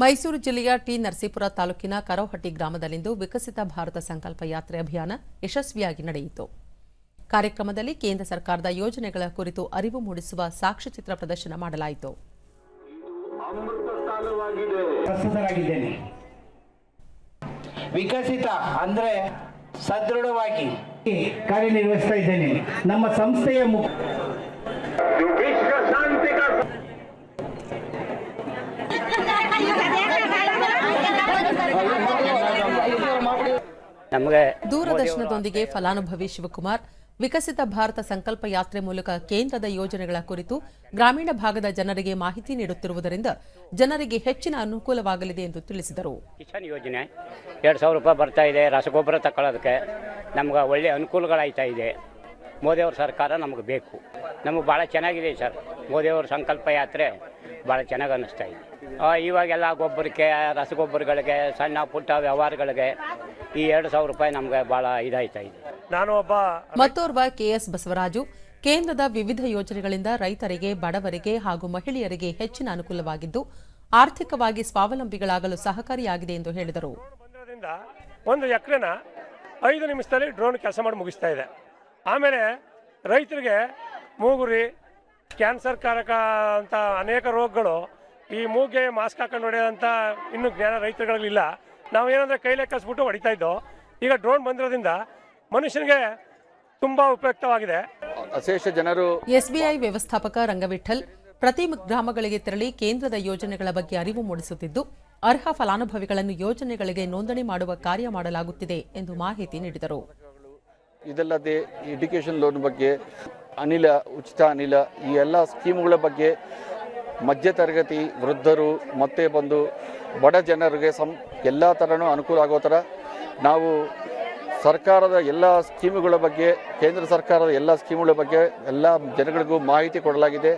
ಮೈಸೂರು ಜಿಲ್ಲೆಯ ಟಿ ನರಸೀಪುರ ತಾಲೂಕಿನ ಕರೋಹಟ್ಟಿ ಗ್ರಾಮದಲ್ಲಿಂದು ವಿಕಸಿತ ಭಾರತ ಸಂಕಲ್ಪ ಯಾತ್ರೆ ಅಭಿಯಾನ ಯಶಸ್ವಿಯಾಗಿ ನಡೆಯಿತು. ಕಾರ್ಯಕ್ರಮದಲ್ಲಿ ಕೇಂದ್ರ ಸರ್ಕಾರದ ಯೋಜನೆಗಳ ಕುರಿತು ಅರಿವು ಮೂಡಿಸುವ ಸಾಕ್ಷ್ಯಚಿತ್ರ ಪ್ರದರ್ಶನ ಮಾಡಲಾಯಿತು. ವಿಕಸಿತ ಅಂದ್ರೆ ಸದೃಢವಾಗಿ ಕಾರ್ಯನಿರ್ವಹಿಸ್ತಾ ಇದ್ದೇನೆ. ನಮ್ಮ ಸಂಸ್ಥೆಯ ನಮಗೆ ದೂರದರ್ಶನದೊಂದಿಗೆ ಫಲಾನುಭವಿ ಶಿವಕುಮಾರ್ ವಿಕಸಿತ ಭಾರತ ಸಂಕಲ್ಪ ಯಾತ್ರೆ ಮೂಲಕ ಕೇಂದ್ರದ ಯೋಜನೆಗಳ ಕುರಿತು ಗ್ರಾಮೀಣ ಭಾಗದ ಜನರಿಗೆ ಮಾಹಿತಿ ನೀಡುತ್ತಿರುವುದರಿಂದ ಜನರಿಗೆ ಹೆಚ್ಚಿನ ಅನುಕೂಲವಾಗಲಿದೆ ಎಂದು ತಿಳಿಸಿದರು. ಕಿಸಾನ್ ಯೋಜನೆ ಎರಡು ಸಾವಿರ ರೂಪಾಯಿ ಬರ್ತಾ ಇದೆ ರಸಗೊಬ್ಬರ ತಗೊಳ್ಳೋದಕ್ಕೆ ನಮ್ಗೆ ಒಳ್ಳೆ ಅನುಕೂಲಗಳಾಯ್ತಾ ಇದೆ. ಮೋದಿಯವ್ರ ಸರ್ಕಾರ ನಮಗೆ ಬೇಕು. ನಮಗೆ ಭಾಳ ಚೆನ್ನಾಗಿದೆ ಸರ್. ಮೋದಿಯವ್ರ ಸಂಕಲ್ಪ ಯಾತ್ರೆ ಭಾಳ ಚೆನ್ನಾಗಿ ಅನ್ನಿಸ್ತಾ ಇದೆ. ಇವಾಗೆಲ್ಲ ಗೊಬ್ಬರಕ್ಕೆ ರಸಗೊಬ್ಬರಗಳಿಗೆ ಸಣ್ಣ ಪುಟ್ಟ ವ್ಯವಹಾರಗಳಿಗೆ ಈ ಎರಡು ಸಾವಿರ ರೂಪಾಯಿ ನಮ್ಗೆ ಭಾಳ ಇದಾಯ್ತಾ ಇದೆ. ನಾನು ಒಬ್ಬ ಮತ್ತೋರ್ವ ಕೆಎಸ್ ಬಸವರಾಜು ಕೇಂದ್ರದ ವಿವಿಧ ಯೋಜನೆಗಳಿಂದ ರೈತರಿಗೆ ಬಡವರಿಗೆ ಹಾಗೂ ಮಹಿಳೆಯರಿಗೆ ಹೆಚ್ಚಿನ ಅನುಕೂಲವಾಗಿದ್ದು ಆರ್ಥಿಕವಾಗಿ ಸ್ವಾವಲಂಬಿಗಳಾಗಲು ಸಹಕಾರಿಯಾಗಿದೆ ಎಂದು ಹೇಳಿದರು. ಬಂದಿರೋದ್ರಿಂದ ಒಂದು ಎಕರೆನ ಐದು ನಿಮಿಷದಲ್ಲಿ ಡ್ರೋನ್ ಕೆಲಸ ಮಾಡಿ ಮುಗಿಸ್ತಾ ಇದೆ. ಆಮೇಲೆ ರೈತರಿಗೆ ಮೂಗುರಿ ಕ್ಯಾನ್ಸರ್ ಕಾರಕ ಅಂತ ಅನೇಕ ರೋಗಗಳು ಈ ಮೂಗೆ ಮಾಸ್ಕ್ ಹಾಕೊಂಡು ಹೊಡೆಯೋಂಥ ಇನ್ನೂ ಜ್ಞಾನ ರೈತರುಗಳಿಲ್ಲ. ನಾವು ಏನಂದ್ರೆ ಕೈಲೇ ಕಸ್ಬಿಟ್ಟು ಹೊಡಿತಾ ಇದ್ದೋ ಈಗ ಡ್ರೋನ್ ಬಂದಿರೋದ್ರಿಂದ ಮನುಷ್ಯನಿಗೆ ತುಂಬಾ ಉಪಯುಕ್ತವಾಗಿದೆ. ಅಶೇಷ ಜನರು ಎಸ್ಬಿಐ ವ್ಯವಸ್ಥಾಪಕ ರಂಗವಿಠಲ್ ಪ್ರತಿ ಗ್ರಾಮಗಳಿಗೆ ತೆರಳಿ ಕೇಂದ್ರದ ಯೋಜನೆಗಳ ಬಗ್ಗೆ ಅರಿವು ಮೂಡಿಸುತ್ತಿದ್ದು ಅರ್ಹ ಫಲಾನುಭವಿಗಳನ್ನು ಯೋಜನೆಗಳಿಗೆ ನೋಂದಣಿ ಮಾಡುವ ಕಾರ್ಯ ಮಾಡಲಾಗುತ್ತಿದೆ ಎಂದು ಮಾಹಿತಿ ನೀಡಿದರು. ಇದಲ್ಲದೆ ಎಜುಕೇಷನ್ ಲೋನ್ ಬಗ್ಗೆ ಅನಿಲ ಉಚಿತ ಅನಿಲ ಈ ಎಲ್ಲ ಸ್ಕೀಮ್ಗಳ ಬಗ್ಗೆ ಮಧ್ಯ ತರಗತಿ ವೃದ್ಧರು ಮತ್ತೆ ಬಂದು ಬಡ ಜನರಿಗೆ ಸಂ ಎಲ್ಲ ಥರನೂ ಅನುಕೂಲ ಆಗೋ ಥರ ನಾವು ಸರ್ಕಾರದ ಎಲ್ಲ ಸ್ಕೀಮುಗಳ ಬಗ್ಗೆ, ಕೇಂದ್ರ ಸರ್ಕಾರದ ಎಲ್ಲ ಸ್ಕೀಮುಗಳ ಬಗ್ಗೆ ಎಲ್ಲ ಜನಗಳಿಗೂ ಮಾಹಿತಿ ಕೊಡಲಾಗಿದೆ.